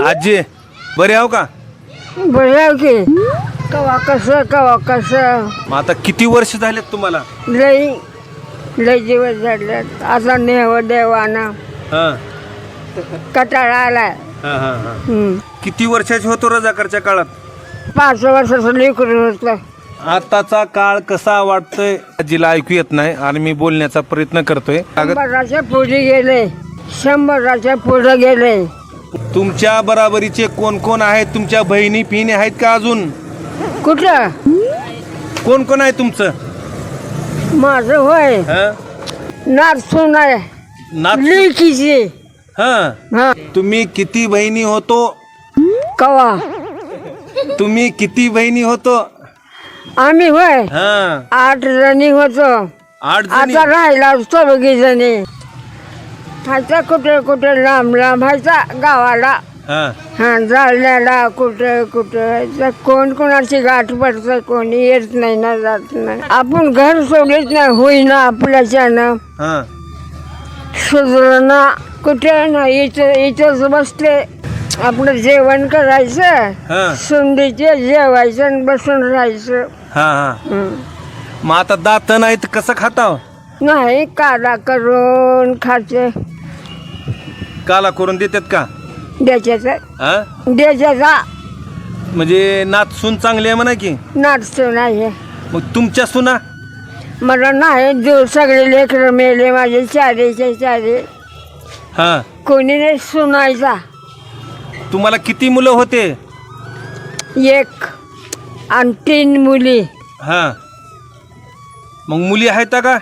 आजी बरे आहो का? बरं की. कवा कसं कवा कसं? मग आता किती वर्ष झालेत तुम्हाला? लई लई दिवस झालेत आता नेव देवानं हा. कटाळा आलाय. हा हा हा. किती वर्षाचे होतो रजाकारच्या काळात? पाच वर्षाचं लेकरू होतं. आताचा काळ कसा वाटतोय? आजीला ऐकू येत नाही आणि मी बोलण्याचा प्रयत्न करतोय. अगं, शंभराच्या पुढे गेले. शंभराच्या पुढे गेले. तुमच्या बराबरीचे कोण कोण आहेत? तुमच्या बहिणी पिणी आहेत का अजून? कुठं कोण कोण आहे तुमचं? माझं होय. हा? नाचून आहे. नात लेकीची हा. हा. तुम्ही किती बहिणी होतो? कवा? तुम्ही किती बहिणी होतो? आम्ही होय. हा. आठ जणी होतो. आठ जणी? आता राहिला चौघी जणी. ह्याचा कुठे कुठे लांब लांब ह्याचा गावाला. हा. हा जाळण्याला कुठं कुठं तर कोण कोणाची गाठ पडतं कोणी येत नाही ना जात नाही. आपण घर सोडत नाही होईना आपल्याच्यानं. हा. सुधारणा कुठे नाही इथं इथंच बसते. आपलं जेवण करायचं हा. सुंदीचे जेवायचं आणि बसून राहायचं. हा हा. हं. मग आता दात नाही तर कसं खाताव? नाही काला करून खाते. काला करून देतात का? द्यायचा हा? द्यायचा म्हणजे नात सून चांगली आहे म्हणा की? नाचतो नाही मग तुमच्या सुना? मला नाही दूर सगळे लेकरं मेले माझे चारेचे चारे हा. कोणी नाही सुनायचा? तुम्हाला किती मुलं होते? एक आणि तीन मुली. हा. मग मुली आहेत का?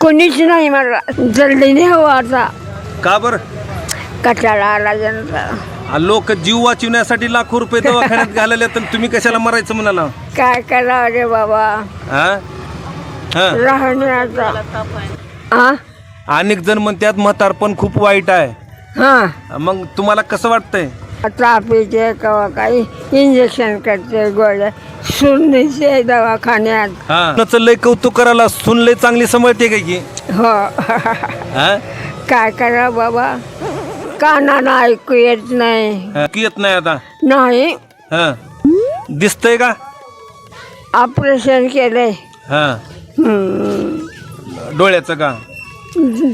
कोणीच नाही मला. जल्दी नाही हवं आता. का बर? कटाळा आला जनता लोक जीव वाचवण्यासाठी लाखो रुपये दवाखान्यात घालवले तर तुम्ही कशाला मरायचं म्हणाला? काय करावं रे बाबा? हा. हा राहण्याचा हा अनेक जण म्हणतात म्हातारपण खूप वाईट आहे. हा. मग तुम्हाला कसं वाटतंय? तापीचे कवा काही इंजेक्शन करते गोळ्या. सुनीचे दवाखान्यात. हा. कुणाचं लय कौतुक करायला सुन लय चांगली समजते काय की हो? हा. काय करा बाबा? कानानं ऐकू येत नाही. हा, की येत नाही आता. नाही. हा. दिसतंय का? ऑपरेशन केलंय. हा. हम्म. डोळ्याचं का?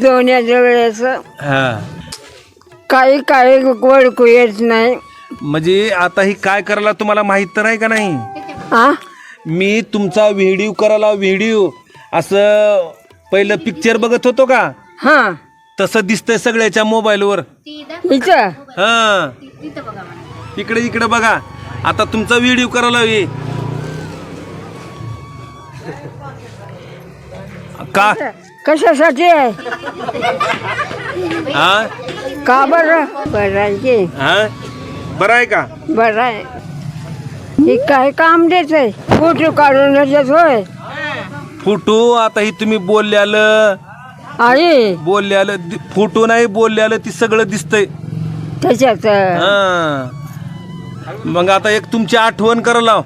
दोन्ही डोळ्याचं. हा. काही काही ओळखू येत नाही. म्हणजे आता ही काय करायला तुम्हाला माहीत तर आहे का नाही? हा मी तुमचा व्हिडिओ करायला व्हिडिओ असं पहिलं पिक्चर बघत होतो का? हा. तसं दिसतंय सगळ्याच्या मोबाईलवर इथं? हा. इकडे इकडे बघा. आता तुमचा व्हिडिओ करायला हवी का? कशासाठी आहे? हा? का बरं? बरं आहे की. हा? बरं आहे का? बरं आहे. हे काय काम देत आहे फोटो काढून येतात होय. फोटो आता ही तुम्ही बोलल्यालं आई बोलल्यालं दि- फोटो नाही बोलल्यालं ती सगळं दिसतंय. त्याच्यात हा. मग आता एक तुमची आठवण करा लाव.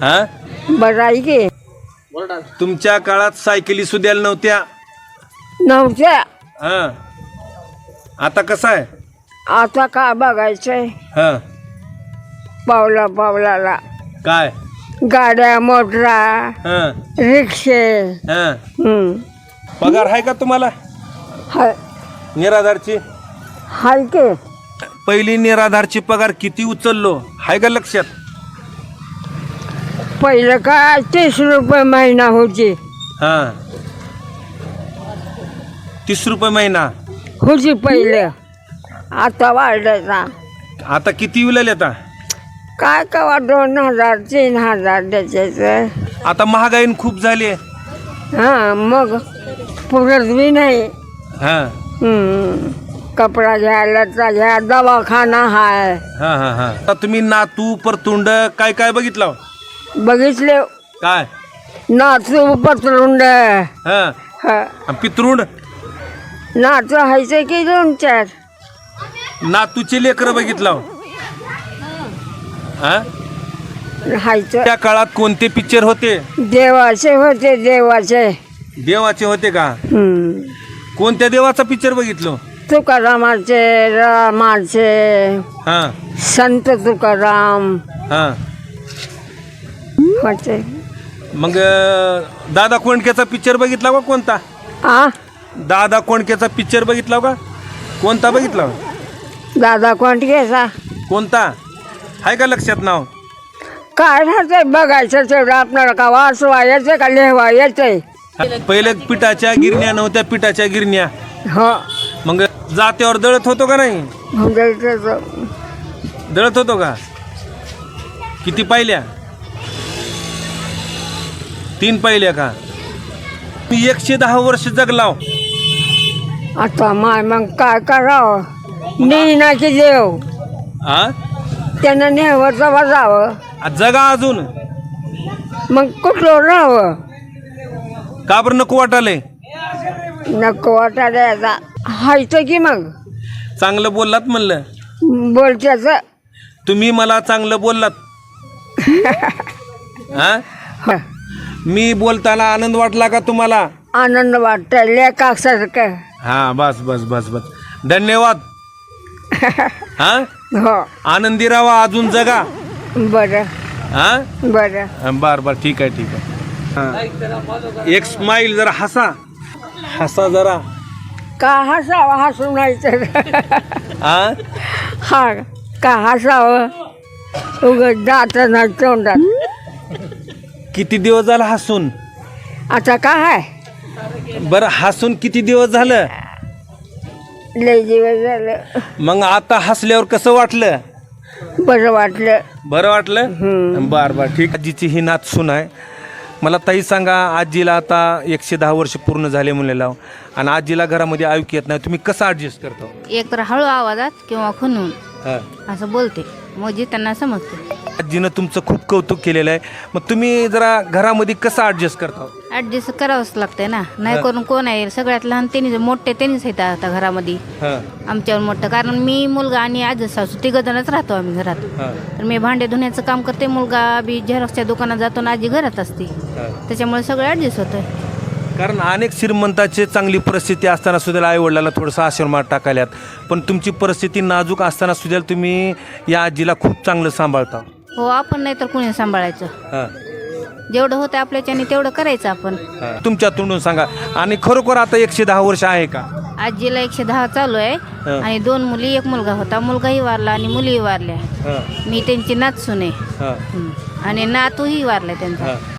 हा? बरं आहे की. तुमच्या काळात सायकली सुद्धा नव्हत्या. नव्हत्या. हा. आता कसं आहे? आता का बघायचंय? हा. पावला पावलाला. काय? गाड्या मोटरा हा. रिक्षे. हा. हम्म. पगार आहे का तुम्हाला? हाय. निराधारची? हाय की. पहिली निराधारची पगार किती उचललो? हाय का लक्षात? पहिलं काय? तीस रुपये महिना होती. हा. तीस रुपये महिना? होती पहिलं आता वाढल्याचा आता किती विलेल आता? काय कवा दोन हजार तीन हजार द्यायचं. आता महागाईन खूप झाली. आहे. हां मग पुरत बी नाही. हा. हम्म. कपडा घ्या लता घ्या दवाखाना हाय. हा हा हा. आता तुम्ही नातू परतुंड काय काय बघितलं? बघितले. काय? नाचू पत्रुंड हा. हा. आणि पितृंड? नाचू हायचं की दोन चार? नातूचे लेकर बघितलं हा. हायचं. त्या काळात कोणते पिक्चर होते? देवाचे होते देवाचे. देवाचे होते का? हम्म. कोणत्या देवाचा पिक्चर बघितलं? तुकारामाचे रामाचे. हा. संत तुकाराम. हा. होते. मग अं, दादा कोंडकेचा पिक्चर बघितला का कोणता? आ? दादा कोंडकेचा पिक्चर बघितला का? कोणता बघितला दादा कोंडकेचा कोणता? आहे का लक्षात नाव? काय राहतंय बघायचं तेवढं आपल्याला का वाचवा येते का लिहवा येते पहिले पिठाच्या गिरण्या नव्हत्या पिठाच्या गिरण्या. हो. मग जात्यावर दळत होतो का नाही? म्हणजे त्याचं दळत होतो का? किती पाहिल्या? तीन पाहिल्या का? मी एकशे दहा वर्ष जगलाव आता माय मग काय करावं? नेई ना की देव त्यानं नेहवचं वाजावं आ, जगा अजून. मग कुठलं राहावं? का बरं नको वाटाले? नको वाटायला हायचं की मग. चांगलं बोललात म्हणलं. बोलत्याचं तुम्ही मला चांगलं बोललात. हा. मी बोलताना आनंद वाटला का तुम्हाला? आनंद वाटतं लेखासारखं हा बस बस बस बस. धन्यवाद. हा? हो. आनंदी राहा अजून जगा. बरं. हा? बरं. बर बर ठीक आहे ठीक आहे. हा. एक स्माईल जरा हसा. हसा जरा. का हसावं हसून नाही तर? हा? हा का हसावं? उगत दात नाही तोंडात. किती दिवस झाला हसून? आता काय आहे? बरं हसून किती दिवस झालं? लय दिवस झालं. मग आता हसल्यावर कसं वाटलं? बरं वाटलं. बरं वाटलं? हम्म. बर बर ठीक. आजीची ही नात सून आहे. मला ताई सांगा आजीला आता एकशे दहा वर्ष पूर्ण झाले म्हणलेला आणि आजीला घरामध्ये ऐकू येत नाही. तुम्ही कसं ॲडजस्ट करता? एक तर हळू आवाजात किंवा खुनून हा. असं बोलते. म्हणजे त्यांना समजते आजीनं तुमचं खूप कौतुक केलेलं आहे. मग तुम्ही जरा घरामध्ये कसं ॲडजस्ट करता? ॲडजस्ट करावंच लागतंय ना. नाही करून कोण आहे? सगळ्यात लहान त्यांनीच मोठे त्यांनीच आहेत आता घरामध्ये. हां. आमच्यावर मोठं. कारण मी मुलगा आणि आज सासू तिघ जणच राहतो आम्ही घरात. हां. तर मी भांडे धुण्याचं काम करते. मुलगा बी झेरॉक्सच्या दुकानात जातो आणि आजी घरात असते. हां. त्याच्यामुळे सगळं ॲडजस्ट होतं कारण अनेक श्रीमंताची चांगली परिस्थिती असताना सुद्धा आई वडिलांना थोडंसं आशीर्वाद टाकायल्यात. पण तुमची परिस्थिती नाजूक असताना सुद्धा तुम्ही या आजीला खूप चांगलं सांभाळता. हो आपण नाही तर कुणी सांभाळायचं? हां. जेवढं होतं आपल्याच्याने तेवढं करायचं आपण. तुमच्या तोंडून सांगा. आणि खरोखर आता एकशे दहा वर्ष आहे का? आजीला एकशे दहा चालू आहे. आणि दोन मुली एक मुलगा होता. मुलगाही वारला आणि मुलीही वारल्या. हां. मी त्यांची नात सुने. हं. आणि नातूही वारला त्यांचा. हां.